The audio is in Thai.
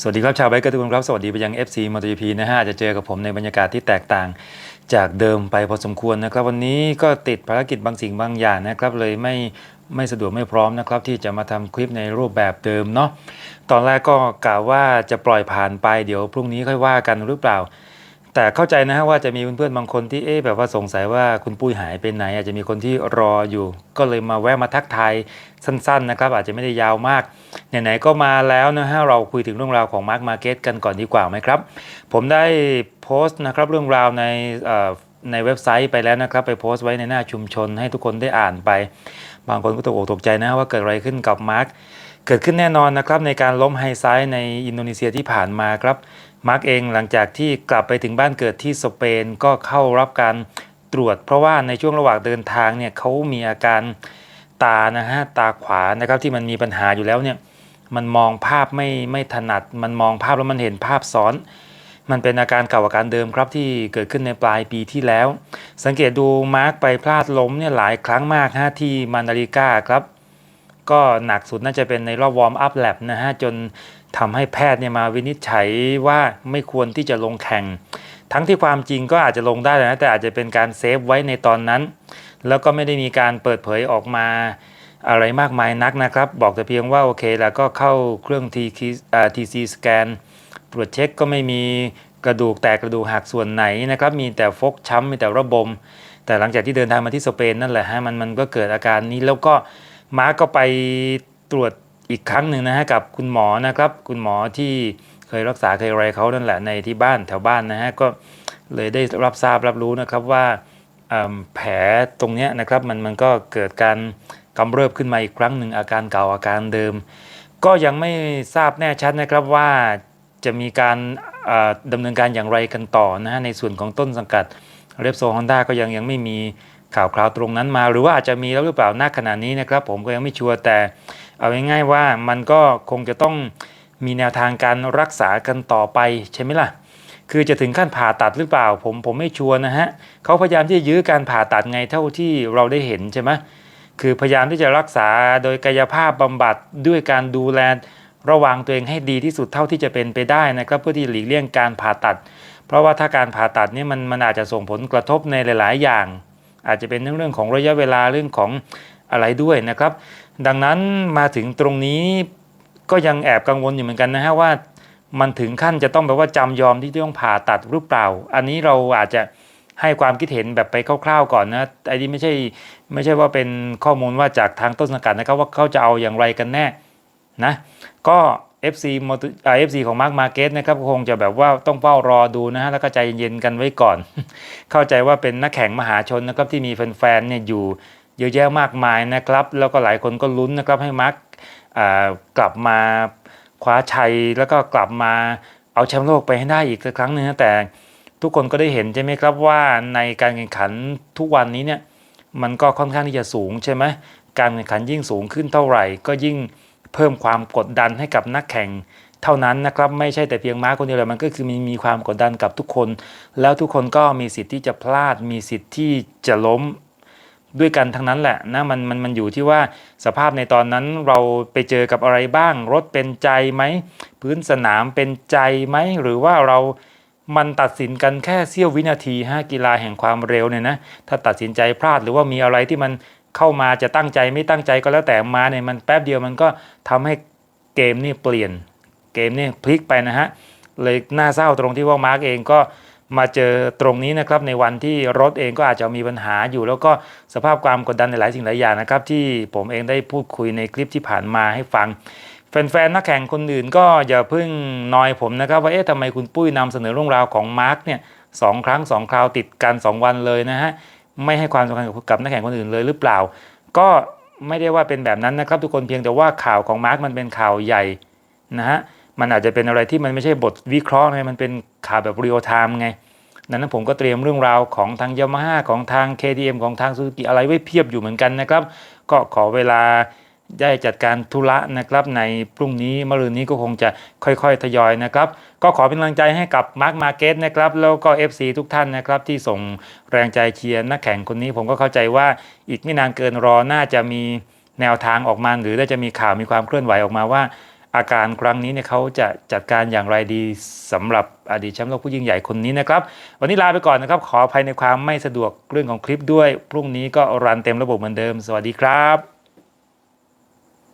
สวัสดีครับชาวไบค์กระทุนครับ สวัสดีไปยัง FC MotoGP นะฮะอาจจะเจอกับผมในบรรยากาศที่แตกต่างจากเดิมไปพอสมควรนะครับ วันนี้ก็ติดภารกิจบางสิ่งบางอย่างนะครับ เลยไม่ไม่สะดวกไม่พร้อมนะครับ ที่จะมาทำคลิปในรูปแบบเดิมเนาะตอนแรกก็กล่าวว่าจะปล่อยผ่านไปเดี๋ยวพรุ่งนี้ค่อยว่ากันหรือเปล่า แต่เข้าใจนะฮะว่าจะมีเพื่อนๆบางคนที่เอ๊ะแบบว่าสงสัยว่าคุณปุ้ยหายไปไหน อาจจะมีคนที่รออยู่ ก็เลยมาแวะมาทักทายสั้นๆนะครับ อาจจะไม่ได้ยาวมากไหนๆก็มาแล้วนะฮะเราคุยถึงเรื่องราวของมาร์ k มาเก็ตกันก่อนดีกว่าไหมครับ ผมได้โพสต์นะครับเรื่องราวในในเว็บไซต์ไปแล้วนะครับ ไปโพสต์ไว้ในหน้าชุมชนให้ทุกคนได้อ่านไป บางคนก็ตกอกตกใจนะว่าเกิดอะไรขึ้นกับมาร์ k เกิดขึ้นแน่นอนนะครับในการล้มไฮไซด์ในอินโดนีเซียที่ผ่านมาครับ มาร์กเองหลังจากที่กลับไปถึงบ้านเกิดที่สเปนก็เข้ารับการตรวจ เพราะว่าในช่วงระหว่างเดินทางเนี่ยเขามีอาการตานะฮะตาขวานะครับที่มันมีปัญหาอยู่แล้วเนี่ยมันมองภาพไม่ไม่ถนัด มันมองภาพแล้วมันเห็นภาพซ้อน มันเป็นอาการเก่าอาการเดิมครับที่เกิดขึ้นในปลายปีที่แล้ว สังเกตดูมาร์กไปพลาดล้มเนี่ยหลายครั้งมากฮะที่มานาริกาครับ ก็หนักสุดน่าจะเป็นในรอบวอร์มอัพแลบนะฮะจน ทำให้แพทย์เนี่ยมาวินิจฉัยว่าไม่ควรที่จะลงแข่ง ทั้งที่ความจริงก็อาจจะลงได้นะแต่อาจจะเป็นการเซฟไว้ในตอนนั้น แล้วก็ไม่ได้มีการเปิดเผยออกมาอะไรมากมายนักนะครับ บอกแต่เพียงว่าโอเคแล้วก็เข้าเครื่อง TC อ่า TC สแกนตรวจเช็คก็ไม่มีกระดูกแตกกระดูกหักส่วนไหนนะครับ มีแต่ฟกช้ำมีแต่ระบม แต่หลังจากที่เดินทางมาที่สเปนนั่นแหละฮะมันมันก็เกิดอาการนี้แล้วก็มาร์กก็ไปตรวจ อีกครั้งหนึ่งนะฮะกับคุณหมอนะครับ คุณหมอที่เคยรักษาเคยอะไรเขานั่นแหละในที่บ้านแถวบ้านนะฮะก็เลยได้รับทราบรับรู้นะครับว่าแผลตรงนี้นะครับมันมันก็เกิดการกำเริบขึ้นมาอีกครั้งหนึ่งอาการเก่าอาการเดิม ก็ยังไม่ทราบแน่ชัดนะครับว่าจะมีการเอ่อดำเนินการอย่างไรกันต่อนะฮะในส่วนของต้นสังกัดเรปโซฮอนด้าก็ยังยังไม่มีข่าวคราวตรงนั้นมา หรือว่าอาจจะมีแล้วหรือเปล่าณขณะนี้นะครับ ผมก็ยังไม่ชัวร์แต่ เอาง่ายๆว่ามันก็คงจะต้องมีแนวทางการรักษากันต่อไปใช่ไหมล่ะ คือจะถึงขั้นผ่าตัดหรือเปล่า ผมผมไม่ชัวร์นะฮะเขาพยายามที่จะยื้อการผ่าตัดไงเท่าที่เราได้เห็นใช่ไหมคือพยายามที่จะรักษาโดยกายภาพบำบัดด้วยการดูแลระวังตัวเองให้ดีที่สุดเท่าที่จะเป็นไปได้นะครับเพื่อที่หลีกเลี่ยงการผ่าตัด เพราะว่าถ้าการผ่าตัดนี่มันมันอาจจะส่งผลกระทบในหลาย ๆ อย่าง อาจจะเป็นเรื่องของระยะเวลาเรื่องของอะไรด้วยนะครับ ดังนั้นมาถึงตรงนี้ก็ยังแอบกังวลอยู่เหมือนกันนะฮะว่า มันถึงขั้นจะต้องแบบว่าจำยอมที่ต้องผ่าตัดหรือเปล่า อันนี้เราอาจจะให้ความคิดเห็นแบบไปคร่าวๆก่อนนะไอ้นี่ไม่ใช่ไม่ใช่ว่าเป็นข้อมูลว่าจากทางต้นสังกัดนะครับว่าเขาจะเอาอย่างไรกันแน่นะก็ FC มอเตอร์อ่า FC ของ Mark Market นะครับคงจะแบบว่าต้องเฝ้ารอดูนะฮะแล้วก็ใจเย็นๆกันไว้ก่อน เข้าใจว่าเป็นนักแข่งมหาชนนะครับที่มีแฟนๆเนี่ยอยู่ เยอะแยะมากมายนะครับ แล้วก็หลายคนก็ลุ้นนะครับให้มาร์กกลับมาคว้าชัยแล้วก็กลับมาเอาแชมป์โลกไปให้ได้อีกสักครั้งหนึ่งนะแต่ทุกคนก็ได้เห็นใช่ไหมครับว่าในการแข่งขันทุกวันนี้เนี่ยมันก็ค่อนข้างที่จะสูงใช่ไหมการแข่งขันยิ่งสูงขึ้นเท่าไหร่ ก็ยิ่งเพิ่มความกดดันให้กับนักแข่งเท่านั้นนะครับไม่ใช่แต่เพียงม้าคนเดียวเลยมันก็คือมีมีความกดดันกับทุกคน แล้วทุกคนก็มีสิทธิ์ที่จะพลาดมีสิทธิ์ที่จะล้ม ด้วยกันทั้งนั้นแหละนะมันมันมันอยู่ที่ว่าสภาพในตอนนั้นเราไปเจอกับอะไรบ้าง รถเป็นใจไหม พื้นสนามเป็นใจไหม หรือว่าเรามันตัดสินกันแค่เสี้ยววินาทีฮะกีฬาแห่งความเร็วเนี่ยนะถ้าตัดสินใจพลาดหรือว่ามีอะไรที่มันเข้ามาจะตั้งใจไม่ตั้งใจก็แล้วแต่มาเนี่ยมันแป๊บเดียวมันก็ทำให้เกมนี่เปลี่ยนเกมนี่พลิกไปนะฮะเลยน่าเศร้าตรงที่ว่ามาร์กเองก็ มาเจอตรงนี้นะครับในวันที่รถเองก็อาจจะมีปัญหาอยู่ แล้วก็สภาพความกดดันในหลายสิ่งหลายอย่างนะครับที่ผมเองได้พูดคุยในคลิปที่ผ่านมาให้ฟังแฟนๆนักแข่งคนอื่นก็อย่าเพิ่งนอยผมนะครับ ว่าเอ๊ะทำไมคุณปุ้ยนำเสนอเรื่องราวของมาร์กเนี่ยสองครั้งสองคราวติดกัน 2 วันเลยนะฮะไม่ให้ความสำคัญกับนักแข่งคนอื่นเลยหรือเปล่า ก็ไม่ได้ว่าเป็นแบบนั้นนะครับ ทุกคนเพียงแต่ว่าข่าวของมาร์กมันเป็นข่าวใหญ่นะฮะมันอาจจะเป็นอะไรที่มันไม่ใช่บทวิเคราะห์ไงมันเป็นข่าวแบบเรียลไทม์ไง นั้นผมก็เตรียมเรื่องราวของทางยามาฮ่าของทาง KTM ของทางซูซูกิอะไรไว้เพียบอยู่เหมือนกันนะครับ ก็ขอเวลาได้จัดการธุระนะครับในพรุ่งนี้มะรืนนี้ก็คงจะค่อยๆ ทยอยนะครับ ก็ขอเป็นกำลังใจให้กับมาร์คมาเก็ตนะครับ แล้วก็ FC ทุกท่านนะครับ ที่ส่งแรงใจเชียร์นักแข่งคนนี้ ผมก็เข้าใจว่าอีกไม่นานเกินรอน่าจะมีแนวทางออกมา หรือได้จะมีข่าวมีความเคลื่อนไหวออกมาว่า อาการครั้งนี้เนี่ยเขาจะจัดการอย่างไรดีสำหรับอดีตแชมป์โลกผู้ยิ่งใหญ่คนนี้นะครับ วันนี้ลาไปก่อนนะครับ ขออภัยในความไม่สะดวกเรื่องของคลิปด้วย พรุ่งนี้ก็รันเต็มระบบเหมือนเดิม สวัสดีครับ